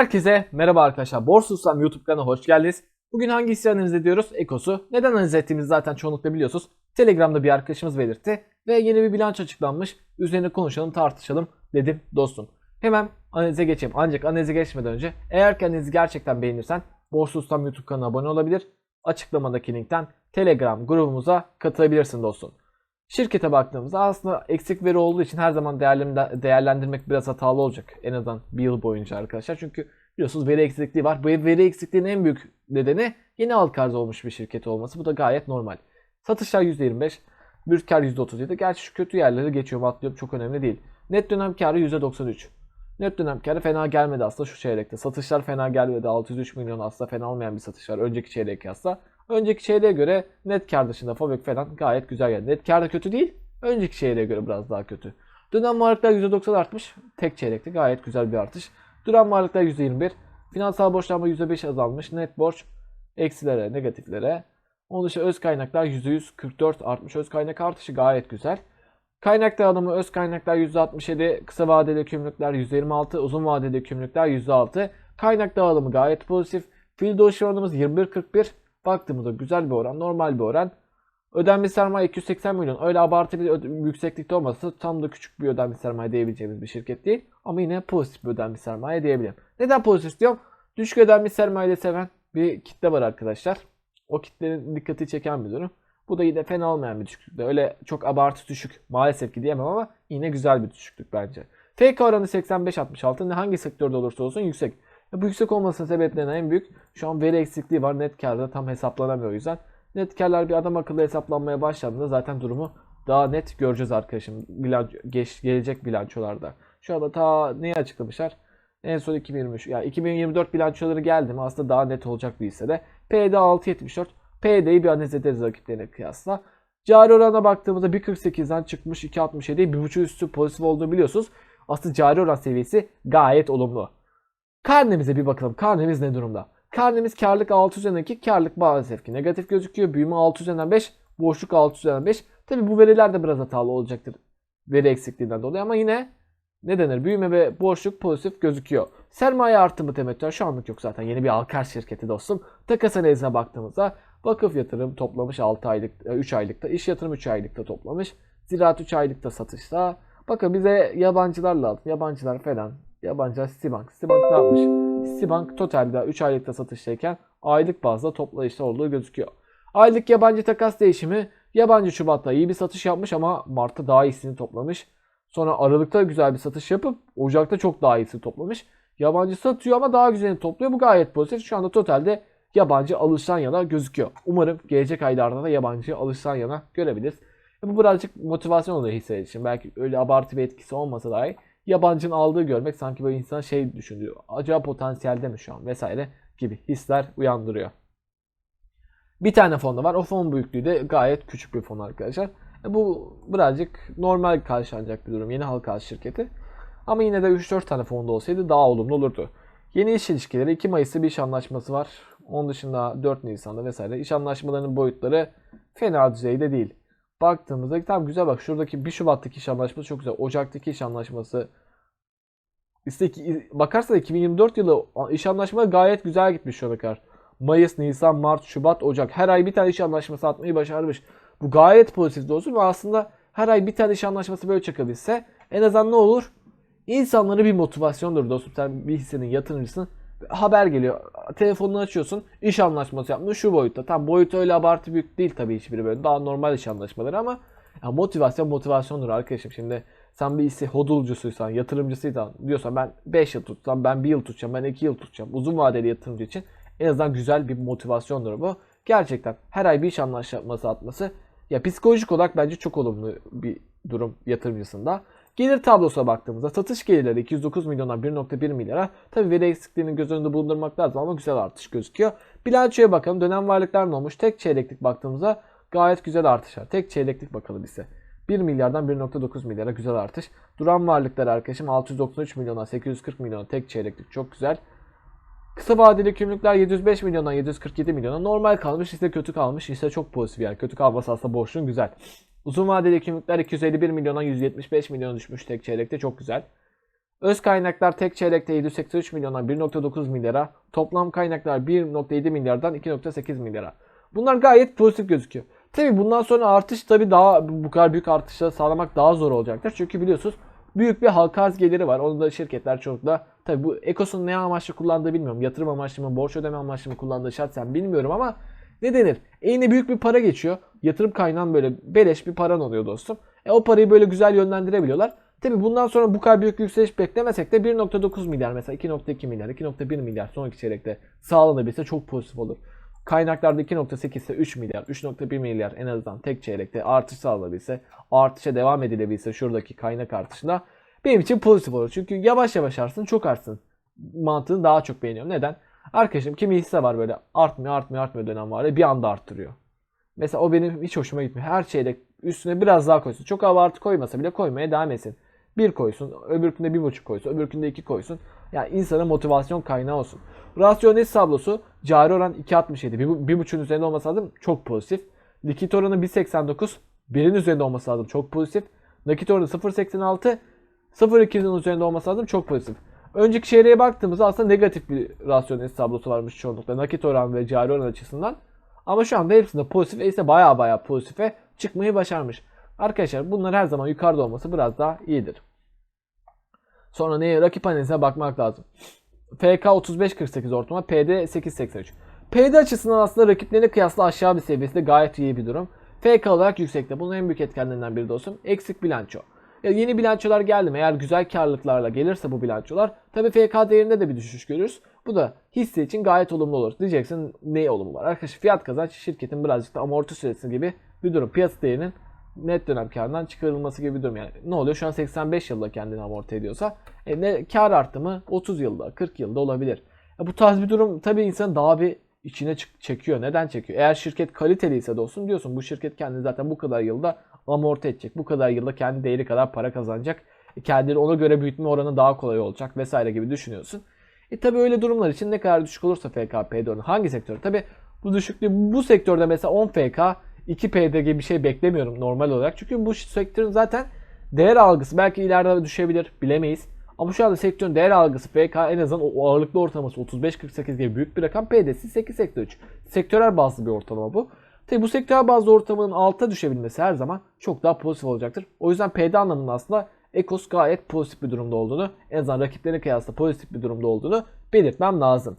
Herkese merhaba arkadaşlar. Borsa Ustam YouTube kanalına hoş geldiniz. Bugün hangi hissi analiz ediyoruz? Ekos'u. Neden analiz ettiğimizi zaten çoğunlukla biliyorsunuz. Telegram'da bir arkadaşımız belirtti. Ve yeni bir bilanço açıklanmış. Üzerine konuşalım, tartışalım dedim dostum. Hemen analize geçeyim. Ancak analize geçmeden önce eğer ki analizi gerçekten beğenirsen Borsa Ustam YouTube kanalına abone olabilir. Açıklamadaki linkten Telegram grubumuza katılabilirsin dostum. Şirkete baktığımızda aslında eksik veri olduğu için her zaman değerlendir- değerlendirmek biraz hatalı olacak. En azından bir yıl boyunca arkadaşlar. Çünkü biliyorsunuz veri eksikliği var. Bu veri eksikliğinin en büyük nedeni yeni halka arz olmuş bir şirket olması. Bu da gayet normal. Satışlar %25, brüt kar %37. Gerçi şu kötü yerleri geçiyorum atlıyorum çok önemli değil. Net dönem karı %93. Net dönem karı fena gelmedi aslında şu çeyrekte. Satışlar fena gelmedi. 603 milyon aslında fena olmayan bir satış var. Önceki çeyrek kıyasla. Önceki çeyreğe göre net kar dışında Fabrik falan gayet güzel geldi. Net kar da kötü değil. Önceki çeyreğe göre biraz daha kötü. Dönem varlıklar %90 artmış. Tek çeyrekte gayet güzel bir artış. Duran varlıklar %21. Finansal borçlanma %5 azalmış. Net borç eksilere, negatiflere. Onun dışında öz kaynaklar %144 artmış. Öz kaynak artışı gayet güzel. Kaynak dağılımı öz kaynaklar %67, kısa vadeli kümlükler %26, uzun vadeli kümlükler %6. Kaynak dağılımı gayet pozitif. Fiil dolaşım oranımız 21.41. Baktığımızda güzel bir oran, normal bir oran. Ödenmiş sermaye 280 milyon. Öyle abartı bir yükseklikte olmasa tam da küçük bir ödenmiş sermaye diyebileceğimiz bir şirket değil. Ama yine pozitif bir ödenmiş sermaye diyebilirim. Neden pozitif diyorum? Düşük ödenmiş sermayeyi seven bir kitle var arkadaşlar. O kitlenin dikkati çeken bir durum. Bu da yine fena olmayan bir düşüklük. Öyle çok abartı düşük maalesef ki diyemem ama yine güzel bir düşüklük bence. FK oranı 85-66 ne hangi sektörde olursa olsun yüksek. Bu yüksek olmasının sebeplerinden en büyük şu an veri eksikliği var. Net karda tam hesaplanamıyor o yüzden. Net karlar bir adam akıllı hesaplanmaya başladığında zaten durumu daha net göreceğiz arkadaşım. Bilanço, geç, gelecek bilançolarda. Şu anda ta neyi açıklamışlar? En son 2023. Yani 2024 bilançoları geldi mi aslında daha net olacak bir hissede. PD 6.74. PD'yi bir analiz ederiz rakiplerine kıyasla. Cari orana baktığımızda 1.48'den çıkmış 2.67. 1.5 üstü pozitif olduğunu biliyorsunuz. Aslında cari oran seviyesi gayet olumlu. Karnemize bir bakalım. Karnemiz ne durumda? Karnemiz karlık 6 üzerinden 2, karlık maalesef ki negatif gözüküyor. Büyüme 6 üzerinden 5, boşluk 6 üzerinden 5. Tabi bu veriler de biraz hatalı olacaktır. Veri eksikliğinden dolayı ama yine ne denir? Büyüme ve boşluk pozitif gözüküyor. Sermaye artımı temettü şu anlık yok zaten. Yeni bir Alkar şirketi dostum. Takas analizine baktığımızda vakıf yatırım toplamış 6 aylık, 3 aylıkta. iş yatırım 3 aylıkta toplamış. Ziraat 3 aylıkta satışta. Bakın bize yabancılar lazım. Yabancılar falan. Yabancılar Citibank. Citibank ne yapmış? Citibank totalde 3 aylıkta satıştayken aylık bazda toplayışta olduğu gözüküyor. Aylık yabancı takas değişimi yabancı Şubat'ta iyi bir satış yapmış ama Mart'ta daha iyisini toplamış. Sonra Aralık'ta güzel bir satış yapıp Ocak'ta çok daha iyisini toplamış. Yabancı satıyor ama daha güzelini topluyor. Bu gayet pozitif. Şu anda totalde yabancı alıştan yana gözüküyor. Umarım gelecek aylarda da yabancı alıştan yana görebiliriz. Bu birazcık motivasyon oluyor hisse için. Belki öyle abartı bir etkisi olmasa dahi yabancının aldığı görmek sanki böyle insan şey düşünüyor. Acaba potansiyelde mi şu an vesaire gibi hisler uyandırıyor. Bir tane fonda var. O fon büyüklüğü de gayet küçük bir fon arkadaşlar. E Bu birazcık normal karşılanacak bir durum. Yeni halka şirketi. Ama yine de 3-4 tane fonda olsaydı daha olumlu olurdu. Yeni iş ilişkileri 2 Mayıs'ta bir iş anlaşması var. Onun dışında 4 Nisan'da vesaire. İş anlaşmalarının boyutları fena düzeyde değil. Baktığımızda tam güzel bak şuradaki 1 Şubat'taki iş anlaşması çok güzel. Ocak'taki iş anlaşması işte ki- bakarsa 2024 yılı iş anlaşmaları gayet güzel gitmiş şu kadar. Mayıs, Nisan, Mart, Şubat, Ocak her ay bir tane iş anlaşması atmayı başarmış. Bu gayet pozitif dostum ve aslında her ay bir tane iş anlaşması böyle çakabilse en azından ne olur? İnsanlara bir motivasyondur dostum. Sen bir hissenin yatırımcısın. Haber geliyor. Telefonunu açıyorsun. iş anlaşması yapmış şu boyutta. Tam boyutu öyle abartı büyük değil tabii hiçbiri böyle. Daha normal iş anlaşmaları ama ya motivasyon motivasyondur arkadaşım. Şimdi sen bir hisse hodulcusuysan, yatırımcısıysan diyorsan ben 5 yıl tutsam, ben 1 yıl tutacağım, ben 2 yıl tutacağım. Uzun vadeli yatırımcı için en azından güzel bir motivasyondur bu. Gerçekten her ay bir iş anlaşması atması ya psikolojik olarak bence çok olumlu bir durum yatırımcısında. Gelir tablosuna baktığımızda satış gelirleri 209 milyondan 1.1 milyara. Tabi veri eksikliğini göz önünde bulundurmak lazım ama güzel artış gözüküyor. Bilançoya bakalım. Dönem varlıklar ne olmuş? Tek çeyreklik baktığımızda gayet güzel artışlar. Tek çeyreklik bakalım ise. 1 milyardan 1.9 milyara güzel artış. Duran varlıklar arkadaşım 693 milyondan 840 milyona tek çeyreklik çok güzel. Kısa vadeli kümlükler 705 milyondan 747 milyona normal kalmış ise kötü kalmış ise çok pozitif yani kötü kalması aslında boşluğun güzel. Uzun vadeli kümlükler 251 milyondan 175 milyona düşmüş tek çeyrekte çok güzel. Öz kaynaklar tek çeyrekte 783 milyondan 1.9 milyara, toplam kaynaklar 1.7 milyardan 2.8 milyara. Bunlar gayet pozitif gözüküyor. Tabi bundan sonra artış tabi daha bu kadar büyük artışları sağlamak daha zor olacaktır. Çünkü biliyorsunuz büyük bir halka arz geliri var. Onu da şirketler çoğunlukla tabi bu Ekos'un ne amaçlı kullandığı bilmiyorum. Yatırım amaçlı mı, borç ödeme amaçlı mı kullandığı şahsen bilmiyorum ama ne denir? Eline büyük bir para geçiyor. Yatırım kaynağın böyle beleş bir paran oluyor dostum. E o parayı böyle güzel yönlendirebiliyorlar. Tabi bundan sonra bu kadar büyük yükseliş beklemesek de 1.9 milyar mesela 2.2 milyar, 2.1 milyar sonraki çeyrekte sağlanabilse çok pozitif olur. Kaynaklarda 2.8 ise 3 milyar, 3.1 milyar en azından tek çeyrekte artış sağlanabilse, artışa devam edilebilse şuradaki kaynak artışında benim için pozitif olur. Çünkü yavaş yavaş artsın, çok artsın. Mantığını daha çok beğeniyorum. Neden? Arkadaşım kimi hisse var böyle artmıyor, artmıyor, artmıyor dönem var ya bir anda arttırıyor. Mesela o benim hiç hoşuma gitmiyor. Her şeyde üstüne biraz daha koysun. Çok abartı koymasa bile koymaya devam etsin. Bir koysun, öbürkünde bir buçuk koysun, öbürkünde iki koysun. Yani insana motivasyon kaynağı olsun. Rasyonel tablosu cari oran 2.67. Bir, bir buçuğun üzerinde olması lazım. Çok pozitif. Likit oranı 1.89. Birin üzerinde olması lazım. Çok pozitif. Nakit oranı 0.86. 0.2'nin üzerinde olması lazım. Çok pozitif. Önceki çeyreğe baktığımızda aslında negatif bir rasyonel tablosu varmış çoğunlukla. Nakit oran ve cari oran açısından. Ama şu anda hepsinde pozitif. ise baya baya pozitife çıkmayı başarmış. Arkadaşlar bunlar her zaman yukarıda olması biraz daha iyidir. Sonra neye? Rakip analizine bakmak lazım. FK 35.48 ortalama, PD 8.83. PD açısından aslında rakiplerine kıyasla aşağı bir seviyesinde gayet iyi bir durum. FK olarak yüksekte. Bunun en büyük etkenlerinden biri dostum. Eksik bilanço. Ya yeni bilançolar geldi mi? Eğer güzel karlılıklarla gelirse bu bilançolar tabii FK değerinde de bir düşüş görürüz. Bu da hisse için gayet olumlu olur. Diyeceksin ne olumlu var? Arkadaşlar fiyat kazanç şirketin birazcık da amorti süresi gibi bir durum. Piyasa değerinin net dönem karından çıkarılması gibi bir durum. Yani ne oluyor? Şu an 85 yılda kendini amorti ediyorsa e, ne kar artımı 30 yılda, 40 yılda olabilir. E, bu tarz bir durum tabii insanı daha bir içine çekiyor. Neden çekiyor? Eğer şirket kaliteliyse dostum diyorsun bu şirket kendini zaten bu kadar yılda amorti edecek. Bu kadar yılda kendi değeri kadar para kazanacak. E, kendini ona göre büyütme oranı daha kolay olacak vesaire gibi düşünüyorsun. E tabi öyle durumlar için ne kadar düşük olursa FKP oranı hangi sektör? Tabi bu düşüklüğü bu sektörde mesela 10 FK 2P'de gibi bir şey beklemiyorum normal olarak. Çünkü bu sektörün zaten değer algısı belki ileride düşebilir bilemeyiz. Ama şu anda sektörün değer algısı FK en azından o ağırlıklı ortalaması 35-48 gibi büyük bir rakam. PD'si 8-83. Sektörel bazlı bir ortalama bu. Tabi bu sektörel bazlı ortalamanın alta düşebilmesi her zaman çok daha pozitif olacaktır. O yüzden PD anlamında aslında Ekos gayet pozitif bir durumda olduğunu, en azından rakiplerine kıyasla pozitif bir durumda olduğunu belirtmem lazım.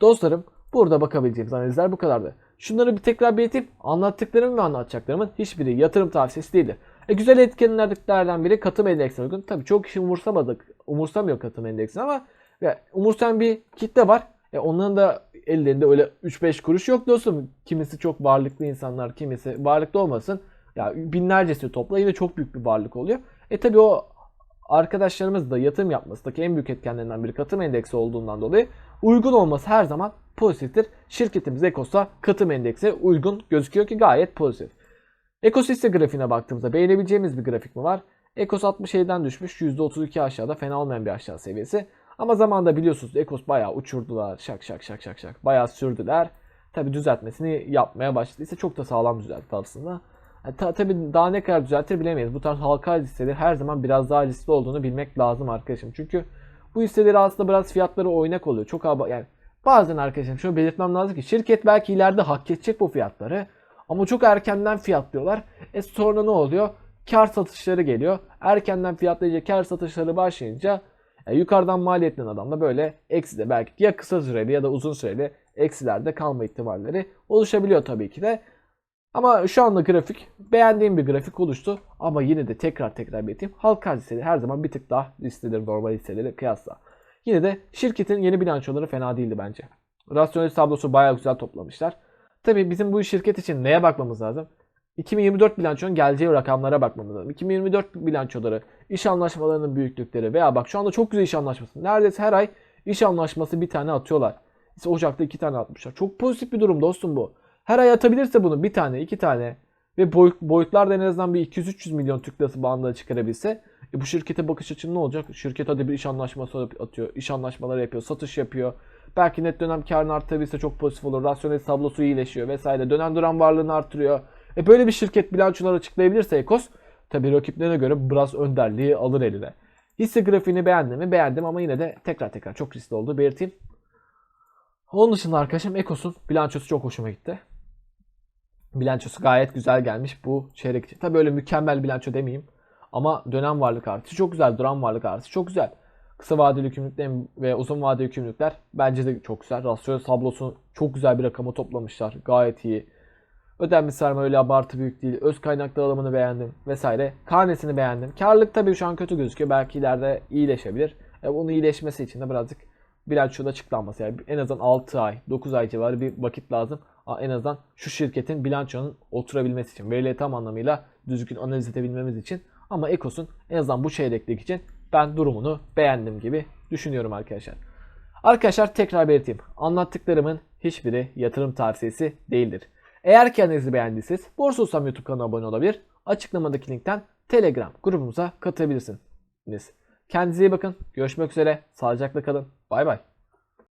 Dostlarım burada bakabileceğimiz analizler bu kadardı. Şunları bir tekrar belirteyim. Anlattıklarım ve anlatacaklarımın hiçbiri yatırım tavsiyesi değildir. E, güzel etkenlerden biri katım endeksine uygun. Tabii çok kişi umursamadık, umursamıyor katım endeksini ama ya, umursayan bir kitle var. E, onların da ellerinde öyle 3-5 kuruş yok dostum. Kimisi çok varlıklı insanlar, kimisi varlıklı olmasın. Ya binlercesi topla yine çok büyük bir varlık oluyor. E tabi o arkadaşlarımız da yatırım yapmasındaki en büyük etkenlerinden biri katım endeksi olduğundan dolayı uygun olması her zaman pozitiftir. Şirketimiz Ekos'a katım endeksi uygun gözüküyor ki gayet pozitif. Ekos hisse grafiğine baktığımızda beğenebileceğimiz bir grafik mi var? Ekos 67'den düşmüş %32 aşağıda fena olmayan bir aşağı seviyesi. Ama zamanında biliyorsunuz Ekos bayağı uçurdular şak şak şak şak şak bayağı sürdüler. Tabi düzeltmesini yapmaya başladıysa çok da sağlam düzeltti aslında. Yani ta, tabii daha ne kadar düzeltir bilemeyiz. Bu tarz halka listeleri her zaman biraz daha riskli olduğunu bilmek lazım arkadaşım. Çünkü bu hisseleri aslında biraz fiyatları oynak oluyor. Çok yani bazen arkadaşım şunu belirtmem lazım ki şirket belki ileride hak edecek bu fiyatları. Ama çok erkenden fiyatlıyorlar. E sonra ne oluyor? Kar satışları geliyor. Erkenden fiyatlayınca kar satışları başlayınca e, yukarıdan maliyetlenen adam da böyle eksi de belki ya kısa süreli ya da uzun süreli eksilerde kalma ihtimalleri oluşabiliyor tabii ki de. Ama şu anda grafik beğendiğim bir grafik oluştu. Ama yine de tekrar tekrar belirteyim. Halka listeleri her zaman bir tık daha listeleri normal listeleri kıyasla. Yine de şirketin yeni bilançoları fena değildi bence. Rasyonel tablosu bayağı güzel toplamışlar. Tabi bizim bu şirket için neye bakmamız lazım? 2024 bilançonun geleceği rakamlara bakmamız lazım. 2024 bilançoları, iş anlaşmalarının büyüklükleri veya bak şu anda çok güzel iş anlaşması. Neredeyse her ay iş anlaşması bir tane atıyorlar. İşte Ocak'ta iki tane atmışlar. Çok pozitif bir durum dostum bu. Her ay atabilirse bunu bir tane, iki tane ve boyut, boyutlarda en azından bir 200-300 milyon Türk lirası bandına çıkarabilse e bu şirkete bakış açın ne olacak? Şirket hadi bir iş anlaşması atıyor, iş anlaşmaları yapıyor, satış yapıyor. Belki net dönem karını arttırabilirse çok pozitif olur. Rasyonel tablosu iyileşiyor vesaire. Dönem duran varlığını artırıyor. E böyle bir şirket bilançoları açıklayabilirse Ekos tabi rakiplerine göre biraz önderliği alır eline. Hisse grafiğini beğendim mi? Beğendim ama yine de tekrar tekrar çok riskli olduğu belirteyim. Onun dışında arkadaşım Ekos'un bilançosu çok hoşuma gitti. Bilançosu gayet güzel gelmiş bu çeyrek için. Tabii öyle mükemmel bilanço demeyeyim. Ama dönem varlık artışı çok güzel. Duran varlık artışı çok güzel. Kısa vadeli yükümlülükler ve uzun vadeli yükümlülükler bence de çok güzel. Rasyo tablosu çok güzel bir rakama toplamışlar. Gayet iyi. Ödenme sarma öyle abartı büyük değil. Öz kaynak dağılımını beğendim vesaire. Karnesini beğendim. Karlılık tabii şu an kötü gözüküyor. Belki ileride iyileşebilir. E, bunun iyileşmesi için de birazcık bilançoda açıklanması. Yani en azından 6 ay, 9 ay civarı bir vakit lazım. En azından şu şirketin bilançonun oturabilmesi için. Verileri tam anlamıyla düzgün analiz edebilmemiz için. Ama Ekos'un en azından bu çeyreklik için ben durumunu beğendim gibi düşünüyorum arkadaşlar. Arkadaşlar tekrar belirteyim. Anlattıklarımın hiçbiri yatırım tavsiyesi değildir. Eğer kendinizi beğendiyseniz Borsa Ustam YouTube kanalına abone olabilir. Açıklamadaki linkten Telegram grubumuza katılabilirsiniz. Kendinize iyi bakın. Görüşmek üzere. Sağlıcakla kalın. Bay bay.